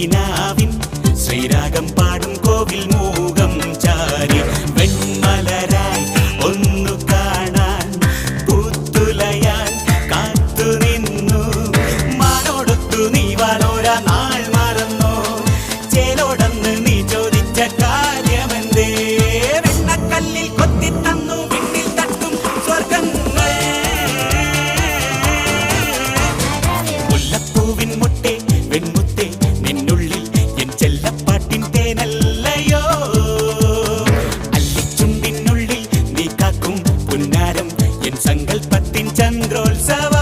மதீனாவின் ஸ்ரீராகம் పత్తిన్ చంద్రోత్సవ